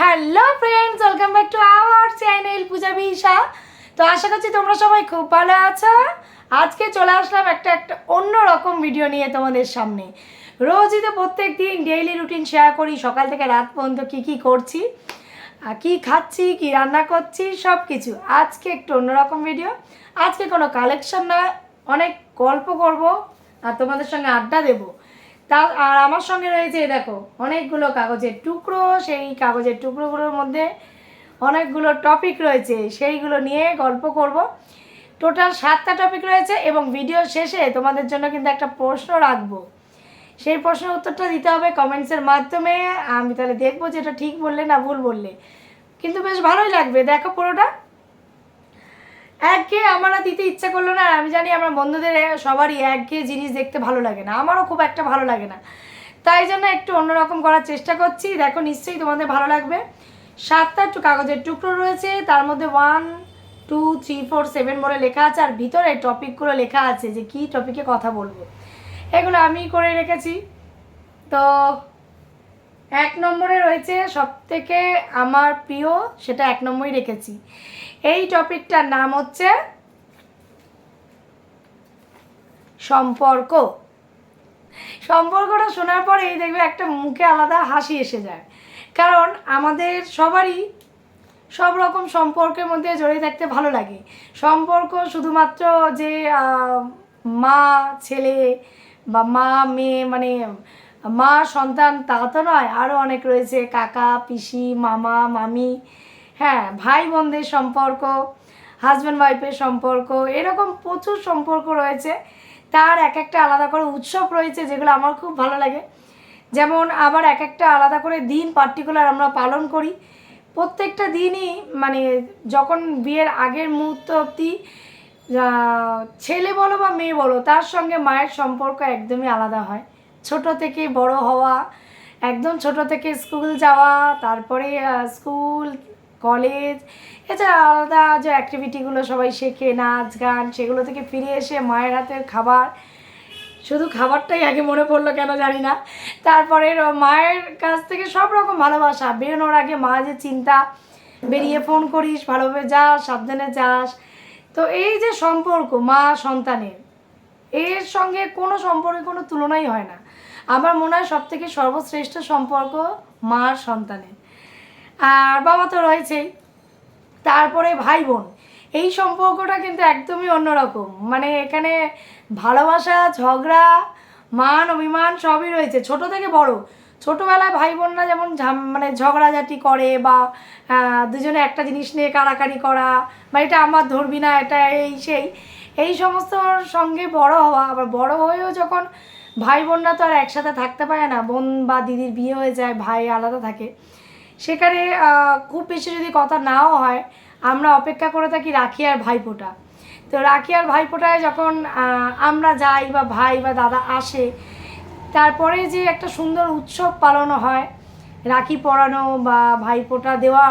Hello friends welcome back to our channel Puja বিশা তো আশা করছি তোমরা সবাই খুব ভালো আছো। আজকে চলে আসলাম একটা একটা অন্য রকম ভিডিও নিয়ে তোমাদের সামনে। রোজই তো প্রত্যেক দিন ডেইলি রুটিন শেয়ার করি, সকাল থেকে রাত পর্যন্ত কী কী করছি কী খাচ্ছি, কী রান্না করছি সব কিছু আজকে একটু অন্যরকম ভিডিও আজকে কোনো কালেকশন না অনেক গল্প করব, আর তোমাদের সঙ্গে আড্ডা দেবো। তা আর আমার সঙ্গে রয়েছে দেখো, অনেকগুলো কাগজের টুকরো, সেই কাগজের টুকরোগুলোর মধ্যে অনেকগুলো টপিক রয়েছে, সেইগুলো নিয়ে গল্প করব। টোটাল সাতটা টপিক রয়েছে এবং ভিডিও শেষে তোমাদের জন্য কিন্তু একটা প্রশ্ন রাখব। সেই প্রশ্নের উত্তরটা দিতে হবে কমেন্টসের মাধ্যমে, আমি তাহলে দেখব যে এটা ঠিক বললে না ভুল বললে। কিন্তু বেশ ভালোই লাগবে, দেখো পুরোটা। একঘেয়ে আমার আর দিতে ইচ্ছা করল না, আর আমি জানি আমার বন্ধুদের সবারই একঘেয়ে জিনিস দেখতে ভালো লাগে না, আমারও খুব একটা ভালো লাগে না। তাই জন্য একটু অন্যরকম করার চেষ্টা করছি, দেখো নিশ্চয়ই তোমাদের ভালো লাগবে। সাতটা একটু কাগজের টুকরো রয়েছে, তার মধ্যে one two three four seven বলে লেখা আছে, আর ভিতরে টপিকগুলো লেখা আছে যে কী টপিকে কথা বলব। এগুলো আমি করে রেখেছি। তো এক নম্বরে রয়েছে সব থেকে আমার প্রিয়, সেটা এক নম্বরই রেখেছি। এই টপিকটার নাম হচ্ছে সম্পর্ক। সম্পর্কটা শোনার পরেই দেখবে একটা মুখে আলাদা হাসি এসে যায়। কারণ আমাদের সবারই সব রকম সম্পর্কের মধ্যে জড়িয়ে থাকতে ভালো লাগে। সম্পর্ক শুধুমাত্র যে মা, ছেলে বা মা, মেয়ে মানে মা, সন্তান তা তো নয়। আরও অনেক রয়েছে, কাকা, পিসি, মামা, মামি। হ্যাঁ ভাই বোনদের সম্পর্ক হাজব্যান্ড ওয়াইফের সম্পর্ক, এরকম প্রচুর সম্পর্ক রয়েছে। তার এক একটা আলাদা করে উৎসব রয়েছে, যেগুলো আমার খুব ভালো লাগে। যেমন আবার এক একটা আলাদা করে দিন পার্টিকুলার আমরা পালন করি। প্রত্যেকটা দিনই মানে যখন বিয়ের আগের মুহূর্ত অবধি ছেলে বলো বা মেয়ে বলো, তার সঙ্গে মায়ের সম্পর্ক একদমই আলাদা হয়। ছোট থেকে বড় হওয়া, একদম ছোট থেকে স্কুল যাওয়া, তারপরে স্কুল কলেজ, এছাড়া আলাদা যে অ্যাক্টিভিটিগুলো সবাই শেখে, নাচ, গান, সেগুলো থেকে ফিরে এসে মায়ের হাতের খাবার। শুধু খাবারটাই আগে মনে পড়ল কেন জানি না। তারপরে মায়ের কাছ থেকে সব রকম ভালোবাসা। বেরোনোর আগে মা যে চিন্তা, বেরিয়ে ফোন করিস, ভালোভাবে যাস, সাবধানে যাস। তো এই যে সম্পর্ক মা সন্তানের, এর সঙ্গে কোনো সম্পর্কে কোনো তুলনাই হয় না। আমার মনে হয় সব থেকে সর্বশ্রেষ্ঠ সম্পর্ক মার সন্তানের। আর বাবা তো রয়েছেই। তারপরে ভাই বোন এই সম্পর্কটা কিন্তু একদমই অন্যরকম। মানে এখানে ভালোবাসা, ঝগড়া, মান, অভিমান সবই রয়েছে। ছোট থেকে বড়। ছোটোবেলায় ভাই বোনরা যেমন মানে ঝগড়াঝাটি করে বা দুজনে একটা জিনিস নিয়ে কাড়াকাড়ি করা বা এটা আমার ধরবি না, এটা এই সেই, এই সমস্ত সঙ্গে বড় হওয়া। আবার বড় হয়েও যখন ভাই বোনরা তো আর একসাথে থাকতে পারে না, বোন বা দিদির বিয়ে হয়ে যায়, ভাই আলাদা থাকে। সেখানে খুব বেশি যদি কথা নাও হয়, আমরা অপেক্ষা করে থাকি রাখি আর ভাইফোঁটা তো রাখি আর ভাইফোঁটায় যখন আমরা যাই বা ভাই বা দাদা আসে, তারপরে যে একটা সুন্দর উৎসব পালন হয়, রাখি পরানো বা ভাইফোঁটা দেওয়া,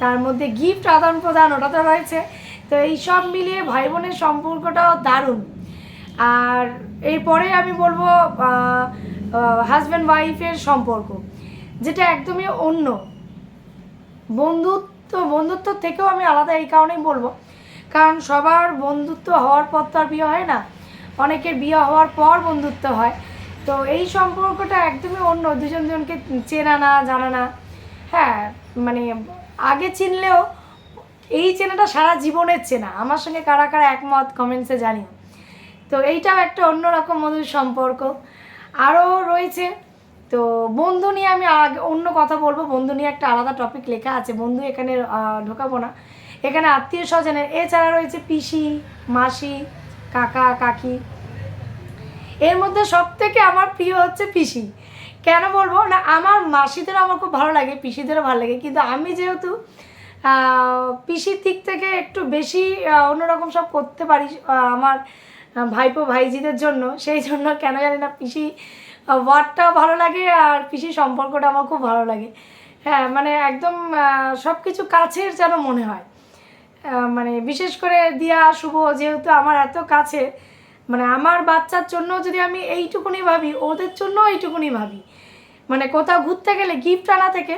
তার মধ্যে গিফট আদান প্রদান, ওটা তো রয়েছে। তো এই সব মিলিয়ে ভাই বোনের সম্পর্কটাও দারুণ। আর এরপরে আমি বলব হাজব্যান্ড ওয়াইফের সম্পর্ক। যেটা একদমই অন্য। বন্ধুত্ব বন্ধুত্ব থেকেও আমি আলাদা, এই কারণেই বলব। কারণ সবার বন্ধুত্ব হওয়ার পর তো আর বিয়ে হয় না। অনেকের বিয়ে হওয়ার পর বন্ধুত্ব হয়। তো এই সম্পর্কটা একদমই অন্য, দুজন দুজনকে চেনা না, জানা না। হ্যাঁ মানে আগে চিনলেও এই চেনাটা সারা জীবনের চেনা। আমার সঙ্গে কারা কারা একমত কমেন্টসে জানিও। তো এইটাও একটা অন্যরকম মধুর সম্পর্ক। আরও রয়েছে তো বন্ধু নিয়ে আমি আগে অন্য কথা বলব। বন্ধু নিয়ে একটা আলাদা টপিক লেখা আছে। বন্ধু এখানে ঢোকাবো না। এখানে আত্মীয় স্বজনের, এছাড়া রয়েছে পিসি, মাসি, কাকা, কাকি। এর মধ্যে সব থেকে আমার প্রিয় হচ্ছে পিসি। কেন বলব? না, আমার মাসিদেরও আমার খুব ভালো লাগে, পিসিদেরও ভালো লাগে। কিন্তু আমি যেহেতু পিসির দিক থেকে একটু বেশি অন্যরকম সব করতে পারি আমার ভাইপো, ভাইজিদের জন্য। সেই জন্য কেন জানি না পিসি ওয়ার্ডটাও ভালো লাগে আর পিসি সম্পর্কটা আমার খুব ভালো লাগে। হ্যাঁ মানে একদম সব কিছু কাছের যেন মনে হয়। মানে বিশেষ করে দিয়া, শুভ যেহেতু আমার এত কাছে মানে আমার বাচ্চার জন্য যদি আমি এইটুকুনি ভাবি, ওদের জন্য এইটুকুনি ভাবি। মানে কোথাও ঘুরতে গেলে গিফট আনা থেকে,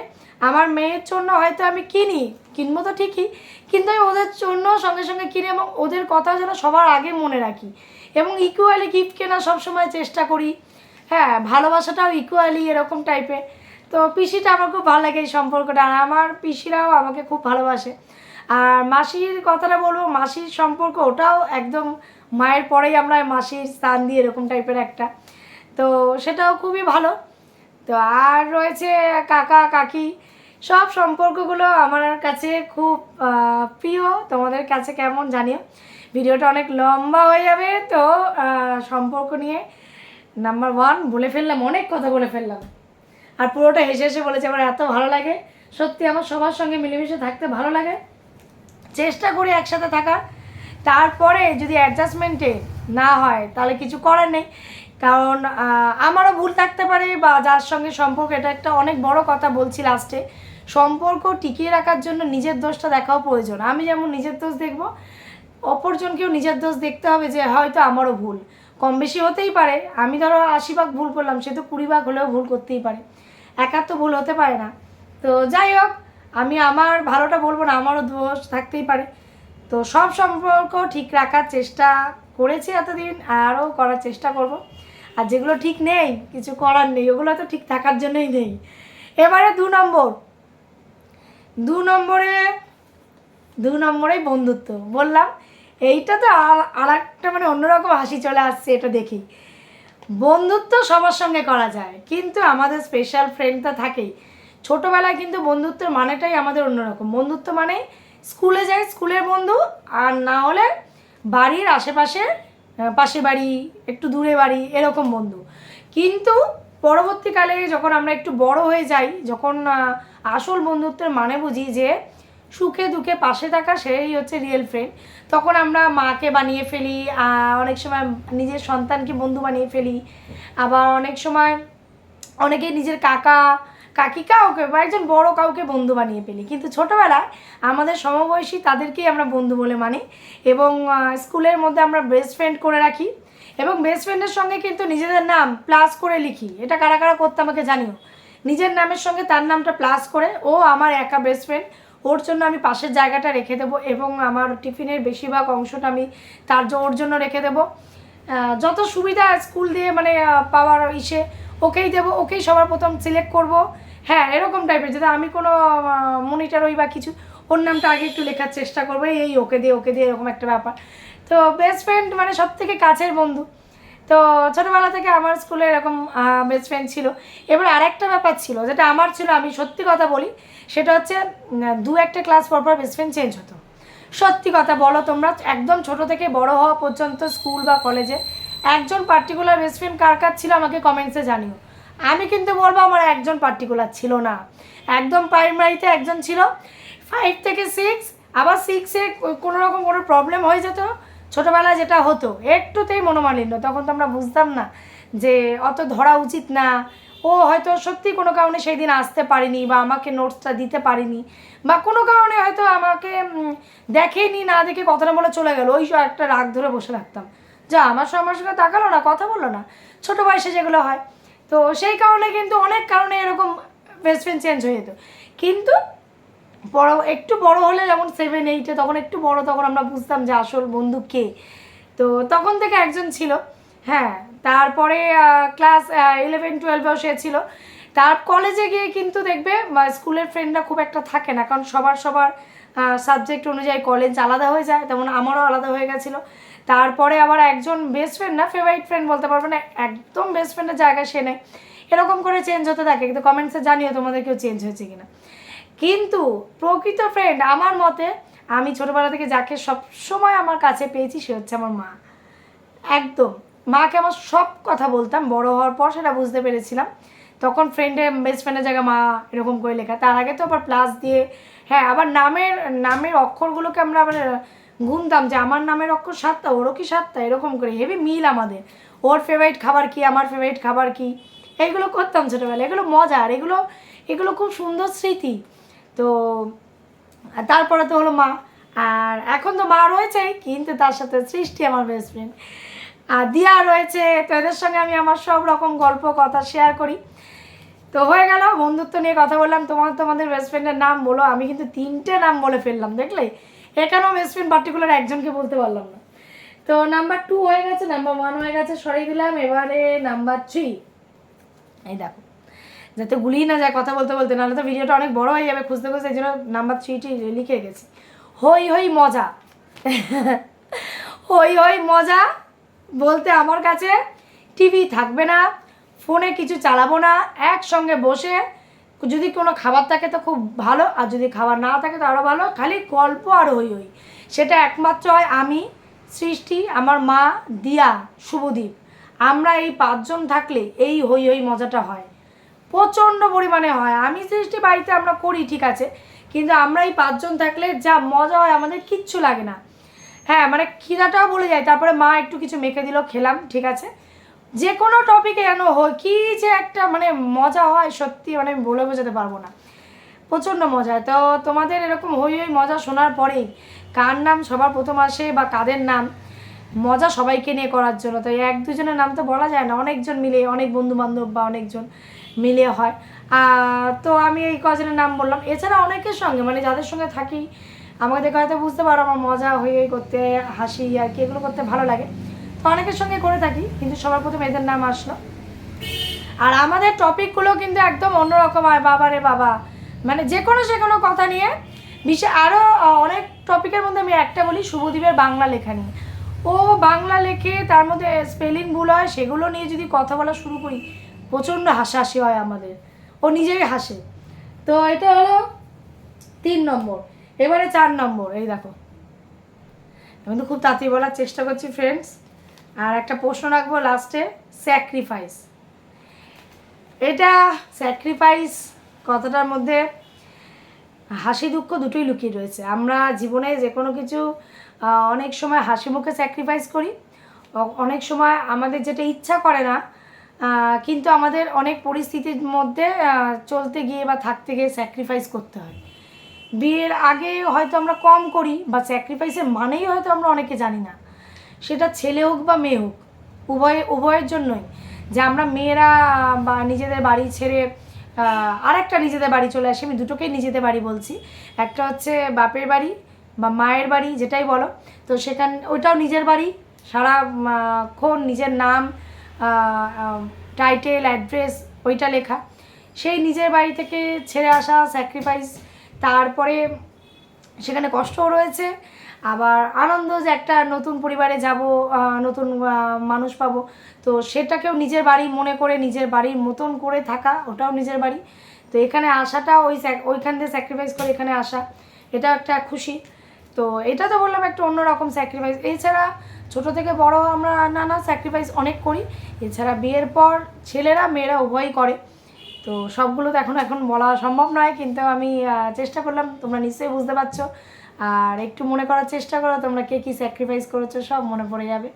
আমার মেয়ের জন্য হয়তো আমি কিনি, কিনবো তো ঠিকই, কিন্তু আমি ওদের জন্য সঙ্গে সঙ্গে কিনি এবং ওদের কথা যেন সবার আগে মনে রাখি। এবং ইকুয়ালি গিফট কেনা সবসময় চেষ্টা করি। হ্যাঁ ভালোবাসাটাও ইকুয়ালি এরকম টাইপের তো পিসিটা আমার খুব ভালো লাগে এই সম্পর্কটা। আর আমার পিসিরাও আমাকে খুব ভালোবাসে। আর মাসির কথাটা বলব, মাসির সম্পর্ক ওটাও একদম মায়ের পরেই আমরা মাসির স্থান দিই এরকম টাইপের একটা। তো সেটাও খুবই ভালো। তো আর রয়েছে কাকা, কাকি, সব সম্পর্কগুলো আমার কাছে খুব প্রিয়। তোমাদের কাছে কেমন জানিও। ভিডিওটা অনেক লম্বা হয়ে যাবে, তো সম্পর্ক নিয়ে নাম্বার ওয়ান বলে ফেললাম, অনেক কথা বলে ফেললাম। আর পুরোটা হেসে হেসে বলেছে, আমার এত ভালো লাগে। সত্যি আমার সবার সঙ্গে মিলেমিশে থাকতে ভালো লাগে। চেষ্টা করি একসাথে থাকার তারপরে যদি অ্যাডজাস্টমেন্টে না হয়, তাহলে কিছু করার নেই। কারণ আমারও ভুল থাকতে পারে বা যার সঙ্গে সম্পর্ক, এটা একটা অনেক বড় কথা বলছি লাস্টে সম্পর্ক টিকিয়ে রাখার জন্য নিজের দোষটা দেখাও প্রয়োজন। আমি যেমন নিজের দোষ দেখব, অপরজনকেও নিজের দোষ দেখতে হবে যে হয়তো আমারও ভুল। কম বেশি হতেই পারে। আমি ধরো আশি ভাগ ভুল করলাম, সে তো কুড়ি ভাগ হলেও ভুল করতেই পারে। একার তো ভুল হতে পারে না। তো যাই হোক, আমি আমার ভালোটা বলব না, আমারও দোষ থাকতেই পারে। তো সব সম্পর্ক ঠিক রাখার চেষ্টা করেছি এতদিন, আরও করার চেষ্টা করব। আর যেগুলো ঠিক নেই, কিছু করার নেই, ওগুলো তো ঠিক থাকার জন্যই নেই। এবারে দু নম্বর। দু নম্বরে, দু নম্বরেই বন্ধুত্ব। বললাম এইটা তো আর একটা মানে অন্যরকম হাসি চলে আসছে এটা দেখি। বন্ধুত্ব সবার সঙ্গে করা যায়, কিন্তু আমাদের স্পেশাল ফ্রেন্ড তো থাকেই। ছোটোবেলায় কিন্তু বন্ধুত্বের মানেটাই আমাদের অন্যরকম। বন্ধুত্ব মানে স্কুলে যাই, স্কুলের বন্ধু, আর না হলে বাড়ির আশেপাশে পাশে বাড়ি, একটু দূরে বাড়ি, এরকম বন্ধু। কিন্তু পরবর্তীকালে যখন আমরা একটু বড় হয়ে যাই, যখন আসল বন্ধুত্বের মানে বুঝি যে সুখে দুঃখে পাশে থাকা সেই হচ্ছে রিয়েল ফ্রেন্ড তখন আমরা মাকে বানিয়ে ফেলি অনেক সময় নিজের সন্তানকে বন্ধু বানিয়ে ফেলি। আবার অনেক সময় অনেকে নিজের কাকা, কাকি কাউকে বা একজন বড় কাউকে বন্ধু বানিয়ে ফেলি। কিন্তু ছোটোবেলায় আমাদের সমবয়সী তাদেরকেই আমরা বন্ধু বলে মানি এবং স্কুলের মধ্যে আমরা বেস্ট ফ্রেন্ড করে রাখি এবং বেস্ট ফ্রেন্ডের সঙ্গে কিন্তু নিজেদের নাম প্লাস করে লিখি। এটা কারা কারা করতে আমাকে জানিও? নিজের নামের সঙ্গে তার নামটা প্লাস করে, ও আমার একা বেস্ট ফ্রেন্ড ওর জন্য আমি পাশের জায়গাটা রেখে দেবো এবং আমার টিফিনের বেশিরভাগ অংশটা আমি তার ওর জন্য রেখে দেবো। যত সুবিধা স্কুল দিয়ে মানে পাওয়ার ইসে, ওকেই দেবো, ওকেই সবার প্রথম সিলেক্ট করব। হ্যাঁ এরকম টাইপের যাতে আমি কোনো মনিটার হই বা কিছু, ওর নামটা আগে একটু লেখার চেষ্টা করব, এই ওকে দিয়ে ওকে দিয়ে, এরকম একটা ব্যাপার। তো বেস্ট ফ্রেন্ড মানে সব থেকে কাছের বন্ধু। তো ছোটোবেলা থেকে আমার স্কুলে এরকম বেস্ট ফ্রেন্ড ছিল। এবার আরেকটা ব্যাপার ছিল, যেটা আমার ছিল, আমি সত্যি কথা বলি, সেটা হচ্ছে দু একটা ক্লাস পর পর বেস্ট ফ্রেন্ড চেঞ্জ হতো। সত্যি কথা বলো তোমরা, একদম ছোট থেকে বড় হওয়া পর্যন্ত স্কুল বা কলেজে একজন পার্টিকুলার বেস্ট ফ্রেন্ড কার কার ছিল আমাকে কমেন্টসে জানিও। আমি কিন্তু বলব, আমার একজন পার্টিকুলার ছিল না। একদম প্রাইমারিতে একজন ছিল ফাইভ থেকে সিক্স আবার সিক্সে কোনো রকম কোনো প্রবলেম হয়ে যেত ছোটোবেলায় যেটা হতো, একটুতেই মনোমালিন্য। তখন তো আমরা বুঝতাম না যে অত ধরা উচিত না। ও হয়তো সত্যি কোনো কারণে সেই দিন আসতে পারেনি বা আমাকে নোটসটা দিতে পারেনি বা কোনো কারণে হয়তো আমাকে দেখেনি, না দেখে কথাটা বলে চলে গেল। ওই একটা রাগ ধরে বসে থাকতাম যা, আমার আমার সঙ্গে তাকালো না, কথা বলল না। ছোটো বয়সে যেগুলো হয়। তো সেই কারণে কিন্তু অনেক কারণে এরকম বেস্ট ফ্রেন্ড চেঞ্জ হয়ে যেত। কিন্তু বড়, একটু বড় হলে যেমন সেভেন এইটে তখন একটু বড়, তখন আমরা বুঝতাম যে আসল বন্ধু কে। তো তখন থেকে একজন ছিল হ্যাঁ। তারপরে ক্লাস ইলেভেন টুয়েলভেও সে ছিল। তার কলেজে গিয়ে কিন্তু দেখবে স্কুলের ফ্রেন্ডরা খুব একটা থাকে না, কারণ সবার সবার সাবজেক্ট অনুযায়ী কলেজ আলাদা হয়ে যায়। তেমন আমারও আলাদা হয়ে গেছিল। তারপরে আবার একজন বেস্ট ফ্রেন্ড না ফেভারিট ফ্রেন্ড বলতে পারব না, একদম বেস্ট ফ্রেন্ডের জায়গায় সে নেয় এরকম করে চেঞ্জ হতে থাকে, কিন্তু কমেন্টসে জানিও তোমাদের কেউ চেঞ্জ হয়েছে কিনা। কিন্তু প্রকৃত ফ্রেন্ড আমার মতে আমি ছোটোবেলা থেকে যাকে সবসময় আমার কাছে পেয়েছি সে হচ্ছে আমার মা। একদম। মাকে আমার সব কথা বলতাম, বড় হওয়ার পর সেটা বুঝতে পেরেছিলাম। তখন ফ্রেন্ডে বেস্ট ফ্রেন্ডের জায়গায় মা এরকম করে লেখা। তার আগে তো আবার প্লাস দিয়ে হ্যাঁ আবার নামের নামের অক্ষরগুলোকে আমরা আবার গুনতাম যে আমার নামের অক্ষর সাতটা, ওরও কি সাতটা? এরকম করে হেভি মিল আমাদের। ওর ফেভারিট খাবার কি? আমার ফেভারিট খাবার কি? এইগুলো করতাম ছোটোবেলায়। এগুলো মজার। এগুলো এগুলো খুব সুন্দর স্মৃতি। তো তারপরে তো হলো মা। আর এখন তো মা রয়েছেই কিন্তু তার সাথে সৃষ্টি আমার বেস্ট ফ্রেন্ড আর দিয়া রয়েছে, তো এদের সঙ্গে আমি আমার সব রকম গল্প, কথা শেয়ার করি। তো হয়ে গেল, বন্ধুত্ব নিয়ে কথা বললাম। তোমার তোমাদের বেস্ট ফ্রেন্ডের নাম বলো, আমি কিন্তু তিনটে নাম বলে ফেললাম, দেখলে? এখানেও বেস্ট ফ্রেন্ড পার্টিকুলার একজনকে বলতে পারলাম না। তো নাম্বার টু হয়ে গেছে নাম্বার ওয়ান হয়ে গেছে সরিয়ে দিলাম এবারে নাম্বার থ্রি এই দেখো। যাতে গুলিয়ে না যায় কথা বলতে বলতে, নাহলে তো ভিডিওটা অনেক বড় হয়ে যাবে, খুঁজতে খুঁজতে, এই জন্য নাম্বার থ্রিটি লিখে গেছি হই হই, মজা। হই হই, মজা বলতে আমার কাছে টিভি থাকবে না, ফোনে কিছু চালাবো না, একসঙ্গে বসে যদি কোনো খাবার থাকে তো খুব ভালো, আর যদি খাবার না থাকে তো আরও ভালো, খালি গল্প আর হই হই। সেটা একমাত্র হয় আমি, সৃষ্টি, আমার মা, দিয়া, শুভদীপ। আমরা এই পাঁচজন থাকলে এই হই হই, মজাটা হয়। প্রচণ্ড পরিমাণে হয়। আমি সৃষ্টি বাড়িতে আমরা করি, ঠিক আছে? কিন্তু আমরা এই পাঁচজন থাকলে যা মজা হয়, আমাদের কিচ্ছু লাগে না। হ্যাঁ মানে খিদাটাও বলে যায়। তারপরে মা একটু কিছু মেখে দিল, খেলাম, ঠিক আছে? যে কোনো টপিকে যেন হয় কী যে একটা মানে মজা হয়, সত্যি মানে আমি বলে বোঝাতে পারব না। প্রচণ্ড মজা তো তোমাদের এরকম হই হই মজা শোনার পরেই, কার নাম সবার প্রথম আসে বা কাদের নাম, মজা সবাইকে নিয়ে করার জন্য। তো এক দুজনের নাম তো বলা যায় না, অনেকজন মিলে, অনেক বন্ধু বান্ধব বা অনেকজন। মিলে হয়। তো আমি এই কজনের নাম বললাম। এছাড়া অনেকের সঙ্গে মানে যাদের সঙ্গে থাকি, আমাকে দেখে হয়তো বুঝতে পারো আমার মজা হয়ে করতে, হাসি আর কি, এগুলো করতে ভালো লাগে। তো অনেকের সঙ্গে করে থাকি, কিন্তু সবার প্রথম এদের নাম আসলো। আর আমাদের টপিকগুলো কিন্তু একদম অন্যরকম হয় বাবা রে বাবা। মানে যে কোনো সে কোনো কথা নিয়ে বিশেষ আরও অনেক টপিকের মধ্যে আমি একটা বলি, শুভদীপের বাংলা লেখা নিয়ে। ও বাংলা লেখে, তার মধ্যে স্পেলিং ভুল হয়, সেগুলো নিয়ে যদি কথা বলা শুরু করি প্রচণ্ড হাসাহাসি হয় আমাদের। ও নিজেই হাসে। তো এটা হলো তিন নম্বর। এবারে চার নম্বর, এই দেখো। আমি তো খুব তাড়াতাড়ি বলার চেষ্টা করছি ফ্রেন্ডস আর একটা প্রশ্ন রাখব লাস্টে স্যাক্রিফাইস এটা স্যাক্রিফাইস কথাটার মধ্যে হাসি দুঃখ দুটোই লুকিয়ে রয়েছে। আমরা জীবনে যে কোনো কিছু অনেক সময় হাসি মুখে স্যাক্রিফাইস করি। অনেক সময় আমাদের যেটা ইচ্ছা করে না কিন্তু আমাদের অনেক পরিস্থিতির মধ্যে চলতে গিয়ে বা থাকতে গিয়ে স্যাক্রিফাইস করতে হয়। বিয়ের আগে হয়তো আমরা কম করি বা স্যাক্রিফাইসের মানেই হয়তো আমরা অনেকে জানি না। সেটা ছেলে হোক বা মেয়ে হোক, উভয়, উভয়ের জন্যই। যে আমরা মেয়েরা বা নিজেদের বাড়ি ছেড়ে আর একটা নিজেদের বাড়ি চলে আসি, আমি দুটোকেই নিজেদের বাড়ি বলছি। একটা হচ্ছে বাপের বাড়ি বা মায়ের বাড়ি, যেটাই বলো। তো সেখান, ওইটাও নিজের বাড়ি, সারা ক্ষণ নিজের নাম টাইটেল অ্যাড্রেস ওইটা লেখা। সেই নিজের বাড়ি থেকে ছেড়ে আসা স্যাক্রিফাইস তারপরে সেখানে কষ্টও রয়েছে। আবার আনন্দ যে একটা নতুন পরিবারে যাব নতুন মানুষ পাবো। তো সেটাকেও নিজের বাড়ি মনে করে, নিজের বাড়ির মতন করে থাকা, ওটাও নিজের বাড়ি। তো এখানে আসাটা ওই ওইখান থেকে স্যাক্রিফাইস করে এখানে আসা এটা একটা খুশি। তো এটা তো বললাম একটা অন্যরকম স্যাক্রিফাইস এছাড়া ছোট থেকে বড় আমরা নানা স্যাক্রিফাইস অনেক করি। এছাড়া বিয়ের পর ছেলেরা, মেয়েরা উভয়ই করে। তো সবগুলো তো এখন এখন বলা সম্ভব নয়, কিন্তু আমি চেষ্টা করলাম, তোমরা নিশ্চয়ই বুঝতে পারছ। আর একটু মনে করার চেষ্টা করো, তোমরা কে কী স্যাক্রিফাইস করেছ, সব মনে পড়ে যাবে।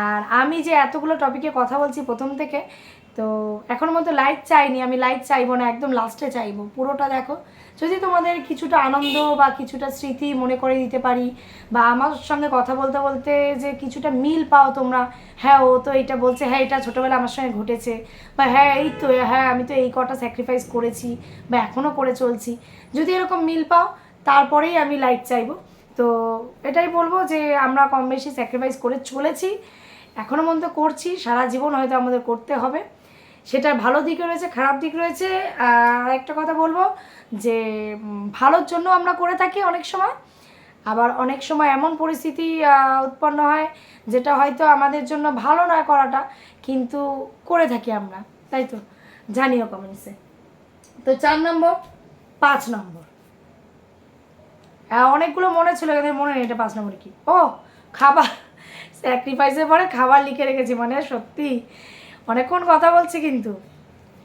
আর আমি যে এতগুলো টপিকে কথা বলছি প্রথম থেকে, তো এখনও মতো লাইট চাইনি, আমি লাইট চাইব না, একদম লাস্টে চাইব। পুরোটা দেখো যদি তোমাদের কিছুটা আনন্দ বা কিছুটা স্মৃতি মনে করে দিতে পারি, বা আমার সঙ্গে কথা বলতে বলতে যে কিছুটা মিল পাও তোমরা হ্যাঁ ও তো এটা বলছে হ্যাঁ এটা ছোটোবেলা আমার সঙ্গে ঘটেছে, বা হ্যাঁ এই তো হ্যাঁ আমি তো এই কটা স্যাক্রিফাইস করেছি, বা এখনও করে চলছি। যদি এরকম মিল পাও, তারপরেই আমি লাইক চাইব। তো এটাই বলব যে আমরা কম বেশি স্যাক্রিফাইস করে চলেছি এখনও পর্যন্ত করছি, সারা জীবন হয়তো আমাদের করতে হবে। সেটার ভালো দিক রয়েছে, খারাপ দিক রয়েছে। আর একটা কথা বলব যে ভালোর জন্য আমরা করে থাকি অনেক সময়। আবার অনেক সময় এমন পরিস্থিতি উৎপন্ন হয় যেটা হয়তো আমাদের জন্য ভালো নয় করাটা, কিন্তু করে থাকি আমরা, তাই তো? জানিও কমেন্টসে তো চার নম্বর, পাঁচ নম্বর। হ্যাঁ অনেকগুলো মনে ছিল, কিন্তু মনে নেই এটা পাঁচ নম্বরে কি। ও, খাবার স্যাক্রিফাইসের পরে খাবার লিখে রেখেছি মানে সত্যি। অনেকক্ষণ কথা বলছি কিন্তু।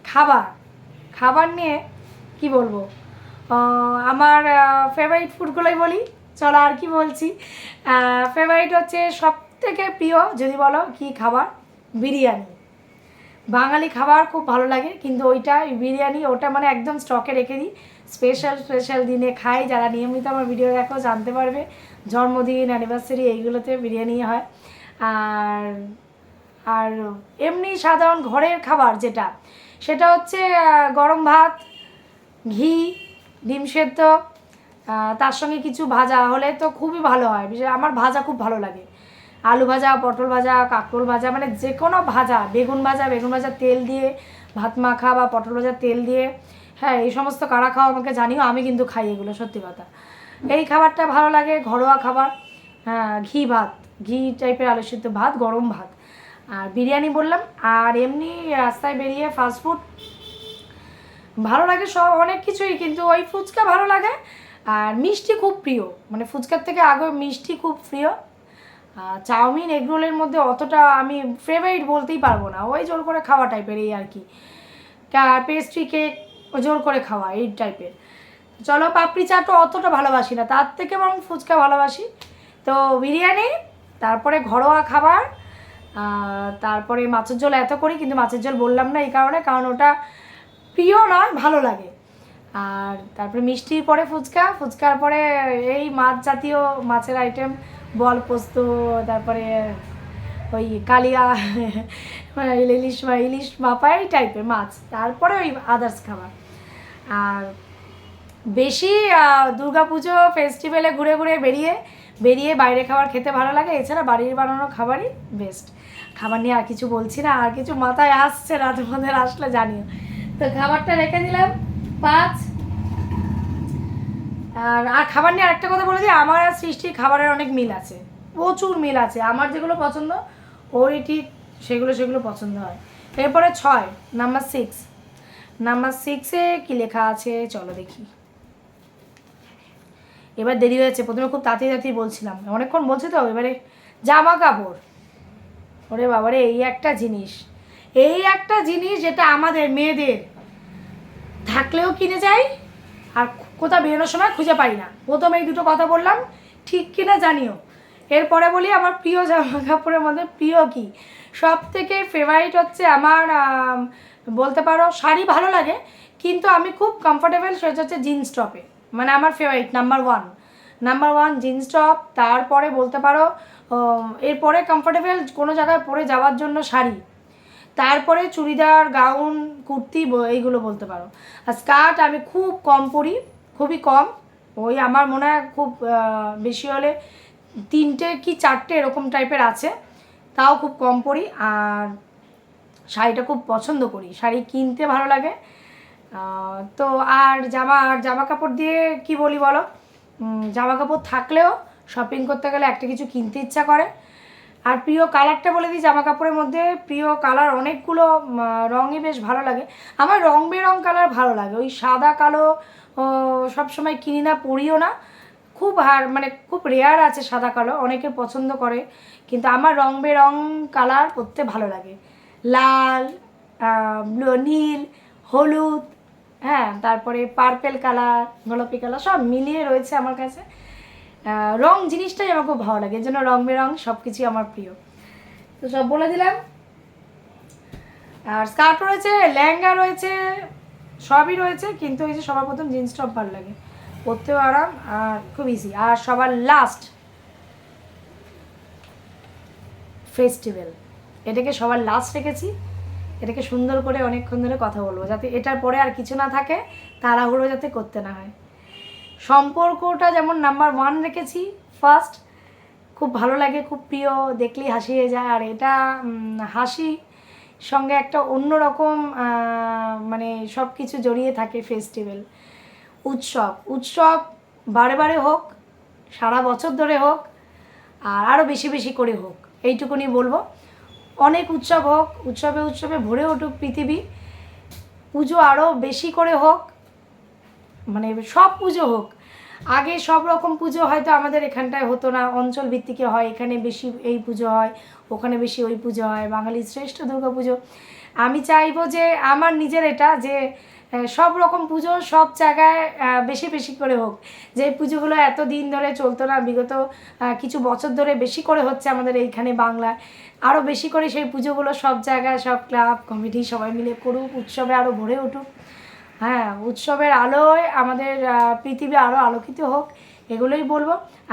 খাবার। খাবার নিয়ে কি বলব? আমার ফেভারিট ফুডগুলোই বলি। চলো আর কি বলছি। ফেভারিট হচ্ছে সব থেকে প্রিয় যদি বলো কি খাবার? বিরিয়ানি। বাঙালি খাবার খুব ভালো লাগে, কিন্তু ওইটা বিরিয়ানি, ওটা মানে একদম স্টকে রেখে দিই। স্পেশাল স্পেশাল দিনে খাই। যারা নিয়মিত আমার ভিডিও দেখো, জানতে পারবে। জন্মদিন অ্যানিভার্সারি এইগুলোতে বিরিয়ানি হয়। আর আর এমনি সাধারণ ঘরের খাবার যেটা, সেটা হচ্ছে গরম ভাত, ঘি, ডিম সেদ্ধ তার সঙ্গে কিছু ভাজা হলে তো খুবই ভালো হয়। বিশেষ আমার ভাজা খুব ভালো লাগে। আলু ভাজা, পটল ভাজা, কাঁকরোল ভাজা মানে যে কোনো ভাজা, বেগুন ভাজা বেগুন ভাজা তেল দিয়ে, ভাত মাখা বা পটল ভাজা তেল দিয়ে হ্যাঁ এই সমস্ত কারা খাওয়া আমাকে জানিও, আমি কিন্তু খাই এগুলো, সত্যি কথা। এই খাবারটা ভালো লাগে, ঘরোয়া খাবার হ্যাঁ ঘি ভাত, ঘি টাইপের আলু সিদ্ধ ভাত, গরম ভাত। আর বিরিয়ানি বললাম, আর এমনি রাস্তায় বেরিয়ে ফাস্টফুড ভালো লাগে সব, অনেক কিছুই, কিন্তু ওই ফুচকা ভালো লাগে। আর মিষ্টি খুব প্রিয় মানে ফুচকার থেকে আগে মিষ্টি খুব প্রিয়। চাউমিন, এগরোলের মধ্যে অতটা আমি ফেভারিট বলতেই পারব না, ওই জোর করে খাওয়া টাইপের এই আর কি। পেস্ট্রি কেক জোর করে খাওয়া, এই টাইপের চলো, পাপড়ি চাটও অতটা ভালোবাসি না, তার থেকে বরং ফুচকা ভালোবাসি। তো বিরিয়ানি, তারপরে ঘরোয়া খাবার তারপরে মাছের ঝোল এত করি, কিন্তু মাছের ঝোল বললাম না এই কারণে, কারণ ওটা প্রিয় নয়, ভালো লাগে। আর তারপরে মিষ্টির পরে ফুচকা, ফুচকার পরে এই মাছ জাতীয় মাছের আইটেম বল পোস্ত, তারপরে ওই কালিয়া, ইলিশ বা ইলিশ মাপা, এই টাইপের মাছ, তারপরে ওই আদার্স খাবার। আর বেশি দুর্গা পুজো ফেস্টিভ্যালে ঘুরে ঘুরে বেরিয়ে বেরিয়ে বাইরে খাবার খেতে ভালো লাগে, এছাড়া বাড়ির বানানো খাবারই বেস্ট খাবার নিয়ে আর কিছু বলছি না, আর কিছু মাথায় আসছে না তোমাদের আসলে জানিও। তো খাবারটা রেখে দিলাম, পাঁচ। আর আর খাবার নিয়ে আরেকটা কথা বলে দিই, আমার আর সৃষ্টির খাবারের অনেক মিল আছে, প্রচুর মিল আছে। আমার যেগুলো পছন্দ ওই ঠিক সেগুলো সেগুলো পছন্দ হয়। এরপরে ছয়, নাম্বার সিক্স নাম্বার সিক্সে কী লেখা আছে, চলো দেখি। এবার দেরি হয়েছে, প্রথমে খুব তাড়াতাড়ি তাড়াতাড়ি বলছিলাম। অনেকক্ষণ বলছি তো, এবারে জামা কাপড়। ওরে বাবারে, এই একটা জিনিস, এই একটা জিনিস যেটা আমাদের মেয়েদের থাকলেও কিনে যাই আর কোথাও বেরোনোর সময় খুঁজে পাই না। প্রথমে এই দুটো কথা বললাম, ঠিক কিনা জানিও। এরপরে বলি আমার প্রিয় জামা কাপড়ের মধ্যে প্রিয় কি? সব থেকে ফেভারিট হচ্ছে আমার বলতে পারো শাড়ি ভালো লাগে, কিন্তু আমি খুব কমফোর্টেবল সেটা হচ্ছে জিন্স টপে মানে আমার favourite number one number one jeans top তারপরে বলতে পারো এরপরে কমফোর্টেবল কোনো জায়গায় পরে যাওয়ার জন্য শাড়ি। তারপরে চুড়িদার গাউন কুর্তি এইগুলো বলতে পারো। আর স্কার্ট আমি খুব কম পরি, খুবই কম। ওই আমার মনে হয় খুব বেশি হলে তিনটে কি চারটে এরকম টাইপের আছে, তাও খুব কম পরি। আর শাড়িটা খুব পছন্দ করি। শাড়ি কিনতে ভালো লাগে তো আর জামা আর জামা কাপড় দিয়ে কি বলি বলো? জামা কাপড় থাকলেও শপিং করতে গেলে একটা কিছু কিনতে ইচ্ছা করে। আর প্রিয় কালারটা বলে দিই জামা কাপড়ের মধ্যে। প্রিয় কালার অনেকগুলো রঙই বেশ ভালো লাগে। আমার রং বেরং কালার ভালো লাগে। ওই সাদা, কালো সব সময় কিনি না, পরিও না। খুব হার মানে খুব রেয়ার আছে সাদা, কালো। অনেকে পছন্দ করে। কিন্তু আমার রং বেরং কালার পরতে ভালো লাগে। লাল নীল, হলুদ হ্যাঁ তারপরে পার্পেল কালার গোলাপি কালার সব মিলিয়ে রয়েছে আমার কাছে। রং জিনিসটাই আমার খুব ভালো লাগে এর জন্য রং বেরং সব কিছুই আমার প্রিয়। তো সব বলে দিলাম। আর স্কার্ট রয়েছে, লেহেঙ্গা রয়েছে, সবই রয়েছে, কিন্তু ওই যে সবার প্রথম জিন্স টপ ভালো লাগে। পরতেও আরাম আর খুব ইজি আর সবার লাস্ট ফেস্টিভ্যাল এটাকে সবার লাস্ট রেখেছি। এটাকে সুন্দর করে অনেকক্ষণ ধরে কথা বলব, যাতে এটার পরে আর কিছু না থাকে, তাড়াহুড়ো যাতে করতে না হয়। সম্পর্কটা যেমন নাম্বার ওয়ান রেখেছি ফার্স্ট খুব ভালো লাগে, খুব প্রিয়, দেখলেই হাসিয়ে যায়। আর এটা হাসি সঙ্গে একটা অন্যরকম মানে সব কিছু জড়িয়ে থাকে ফেস্টিভ্যাল উৎসব উৎসব বারে বারে হোক, সারা বছর ধরে হোক, আর আরও বেশি বেশি করে হোক, এইটুকুনি বলব। অনেক উৎসব হোক, উৎসবে উৎসবে ভরে উঠুক পৃথিবী। পুজো আরও বেশি করে হোক মানে সব পুজো হোক। আগে সব রকম পুজো হয়তো আমাদের এখানটায় হতো না, অঞ্চল ভিত্তিকে হয়, এখানে বেশি এই পুজো হয়, ওখানে বেশি ওই পুজো হয়, বাঙালির শ্রেষ্ঠ দুর্গা পুজো। আমি চাইব যে, আমার নিজের এটা যে সব রকম পুজো সব জায়গায় বেশি বেশি করে হোক। যে পুজোগুলো এত দিন ধরে চলতো না, বিগত কিছু বছর ধরে বেশি করে হচ্ছে আমাদের এইখানে বাংলায়। আরও বেশি করে সেই পুজোগুলো সব জায়গায়, সব ক্লাব, কমিটি সবাই মিলে করুক, উৎসবে আরও ভরে উঠুক। হ্যাঁ উৎসবের আলোয় আমাদের পৃথিবী আরও আলোকিত হোক, এগুলোই বলব।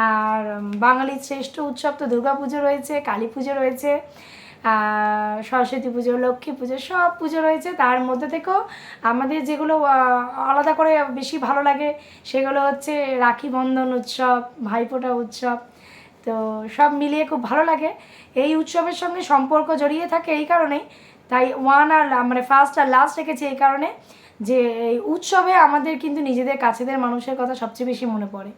আর বাঙালির শ্রেষ্ঠ উৎসব তো দুর্গা পুজো রয়েছে কালী পুজো রয়েছে। সরস্বতী পুজো, লক্ষ্মী পুজো, সব পুজো রয়েছে। তার মধ্যে থেকেও আমাদের যেগুলো আলাদা করে বেশি ভালো লাগে, সেগুলো হচ্ছে রাখি বন্ধন উৎসব, ভাইফোঁটা উৎসব। তো সব মিলিয়ে খুব ভালো লাগে। এই উৎসবের সঙ্গে সম্পর্ক জড়িয়ে থাকে এই কারণেই। তাই ওয়ান আর মানে ফার্স্ট আর লাস্ট রেখেছি এই কারণে যে এই উৎসবে আমাদের কিন্তু নিজেদের, কাছেদের মানুষের কথা সবচেয়ে বেশি মনে পড়ে।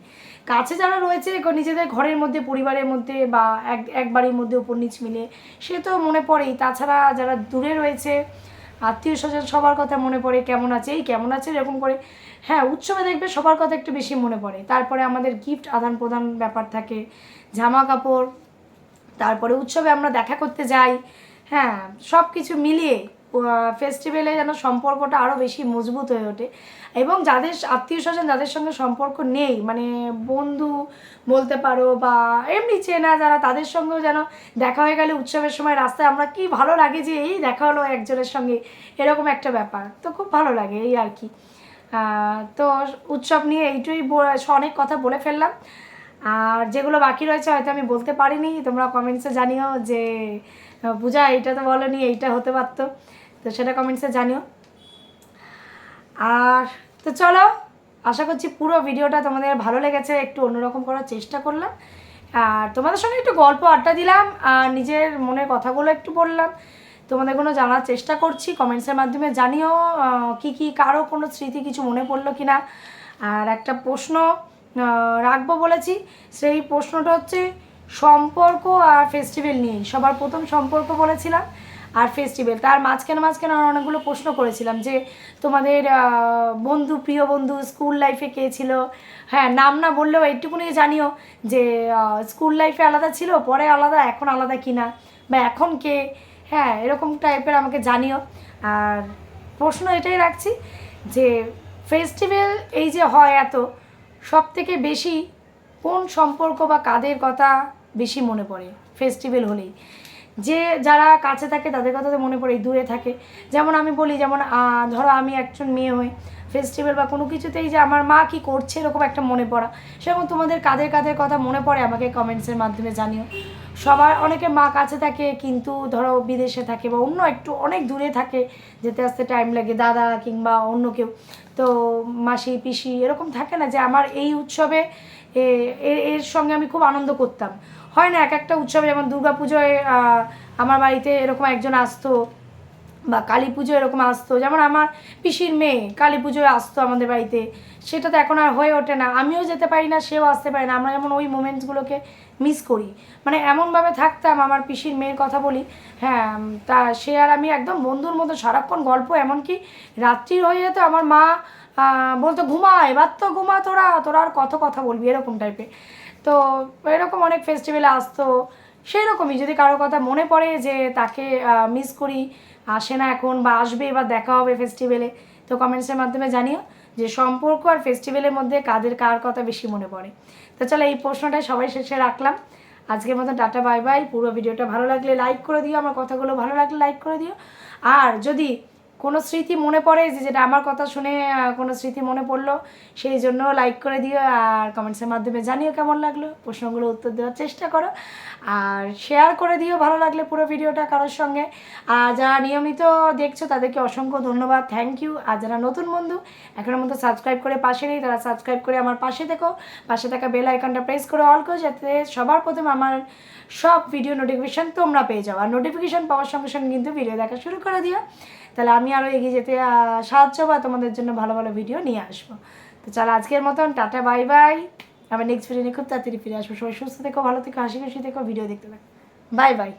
কাছে যারা রয়েছে নিজেদের ঘরের মধ্যে, পরিবারের মধ্যে বা এক এক বাড়ির মধ্যে উপর নিচ মিলে, সে তো মনে পড়েই। তাছাড়া যারা দূরে রয়েছে আত্মীয় স্বজন সবার কথা মনে পড়ে, কেমন আছে, এই কেমন আছে, এরকম করে। হ্যাঁ উৎসবে দেখবে সবার কথা একটু বেশি মনে পড়ে। তারপরে আমাদের গিফট আদান প্রদান ব্যাপার থাকে জামা কাপড় তারপরে উৎসবে আমরা দেখা করতে যাই। হ্যাঁ সব কিছু মিলিয়ে ফেস্টিভ্যালে যেন সম্পর্কটা আরও বেশি মজবুত হয়ে ওঠে। এবং যাদের আত্মীয় স্বজন যাদের সঙ্গে সম্পর্ক নেই মানে বন্ধু বলতে পারো বা এমনি চেনা যারা, তাদের সঙ্গেও যেন দেখা হয়ে গেলে উৎসবের সময় রাস্তায়, আমরা কি ভালো লাগে যে এই দেখা হলো একজনের সঙ্গে, এরকম একটা ব্যাপার। তো খুব ভালো লাগে এই আর কি। তো উৎসব নিয়ে এইটুই অনেক কথা বলে ফেললাম। আর যেগুলো বাকি রয়েছে হয়তো আমি বলতে পারিনি, তোমরা কমেন্টসে জানিও যে পূজা এইটা তো বলনি, এইটা হতে পারতো। তো সেটা কমেন্টসে জানিও। আর তো চলো, আশা করছি পুরো ভিডিওটা তোমাদের ভালো লেগেছে, একটু অন্যরকম করার চেষ্টা করলাম। আর তোমাদের সঙ্গে একটু গল্প আড্ডা দিলাম, আর নিজের মনের কথাগুলো একটু বললাম। তোমাদের কোনো জানার চেষ্টা করছি, কমেন্টসের মাধ্যমে জানিও কি কি, কারও কোনো স্মৃতি কিছু মনে পড়ল কি না আর একটা প্রশ্ন রাখব বলেছি, সেই প্রশ্নটা হচ্ছে সম্পর্ক আর ফেস্টিভ্যাল নিয়ে সবার প্রথম সম্পর্ক বলেছিলাম। আর ফেস্টিভ্যাল তার মাঝখানে মাঝখানে আমি অনেকগুলো প্রশ্ন করেছিলাম যে, তোমাদের বন্ধু, প্রিয় বন্ধু স্কুল লাইফে কে ছিল? হ্যাঁ নাম না বললেও এইটুকুনি জানিও যে স্কুল লাইফে আলাদা ছিল, পরে আলাদা, এখন আলাদা কিনা? বা এখন কে? হ্যাঁ এরকম টাইপের আমাকে জানিও। আর প্রশ্ন এটাই রাখছি যে ফেস্টিভ্যাল এই যে হয় এত সব থেকে বেশি কোন সম্পর্ক বা কাদের কথা বেশি মনে পড়ে? ফেস্টিভ্যাল হলেই। যে যারা কাছে থাকে তাদের কথা তো মনে পড়ে দূরে থাকে। যেমন আমি বলি, যেমন ধরো আমি একজন মেয়ে হই ফেস্টিভ্যাল বা কোনো কিছুতেই যে আমার মা কি করছে এরকম একটা মনে পড়া। সেরকম তোমাদের কাদের কাদের কথা মনে পড়ে আমাকে কমেন্টসের মাধ্যমে জানিও। সবার, অনেকে মা কাছে থাকে কিন্তু ধরো বিদেশে থাকে বা অন্য একটু অনেক দূরে থাকে, যেতে আসতে টাইম লাগে দাদা কিংবা অন্য কেউ। তো মাসি, পিসি এরকম থাকে না যে আমার এই উৎসবে এর সঙ্গে আমি খুব আনন্দ করতাম। হয় না এক একটা উৎসবে যেমন দুর্গা পুজোয় আমার বাড়িতে এরকম একজন আসতো, বা কালী পুজো এরকম আসতো, যেমন আমার পিসির মেয়ে কালী পুজোয় আসতো আমাদের বাড়িতে, সেটা তো এখন আর হয়ে ওঠে না, আমিও যেতে পারি না, সেও আসতে পারে না, আমরা যেমন ওই মোমেন্টসগুলোকে মিস করি। মানে এমনভাবে থাকতাম, আমার পিসির মেয়ের কথা বলি হ্যাঁ তা সে আর আমি একদম বন্ধুর মতো সারাক্ষণ গল্প, এমনকি রাত্রির হয়ে যেত আমার মা বলতো, ঘুমা, এবার তো ঘুমা তোরা তোরা আর কত কথা বলবি, এরকম টাইপের তো এরকম অনেক ফেস্টিভ্যালে আসতো। সেই রকমই যদি কারও কথা মনে পড়ে যে তাকে মিস করি, আসে না এখন বা আসবে বা দেখা হবে ফেস্টিভ্যালে তো কমেন্টসের মাধ্যমে জানিও যে সম্পর্ক আর ফেস্টিভ্যালের মধ্যে কাদের কার কথা বেশি মনে পড়ে। তো চলো এই প্রশ্নটাই সবাই শেষে রাখলাম। আজকের মতো টাটা বাই বাই পুরো ভিডিওটা ভালো লাগলে লাইক করে দিও, আমার কথাগুলো ভালো লাগলে লাইক করে দিও। আর যদি কোনো স্মৃতি মনে পড়ে? যে যেটা আমার কথা শুনে কোনো স্মৃতি মনে পড়ল, সেই জন্য লাইক করে দিও আর কমেন্টসের মাধ্যমে জানিও কেমন লাগল। প্রশ্নগুলো উত্তর দেওয়ার চেষ্টা করো। আর শেয়ার করে দিও, ভালো লাগলে পুরো ভিডিওটা কারোর সঙ্গে। আর যারা নিয়মিত দেখছ, তাদেরকে অসংখ্য ধন্যবাদ। থ্যাংক ইউ আর যারা নতুন বন্ধু এখনের মতো সাবস্ক্রাইব করে পাশে নেই, তারা সাবস্ক্রাইব করে আমার পাশে দেখো পাশে থাকা বেল আইকনটা প্রেস করে অল করো, যাতে সবার প্রথম আমার সব ভিডিও নোটিফিকেশান তোমরা পেয়ে যাও। আর নোটিফিকেশান পাওয়ার সঙ্গে সঙ্গে কিন্তু ভিডিও দেখা শুরু করে দিও। তাহলে আমি আরও এগিয়ে যেতে সাহায্য বা তোমাদের জন্য ভালো ভালো ভিডিও নিয়ে আসব। তো চলো আজকের মতন, টাটা বাই বাই আবার নেক্সট ভিডিও নিয়ে খুব তাড়াতাড়ি ফিরে আসব। সবাই সুস্থ থেকো, ভালো থেকো, হাসি খুশি থেকো ভিডিও দেখতে থাকো। Bye bye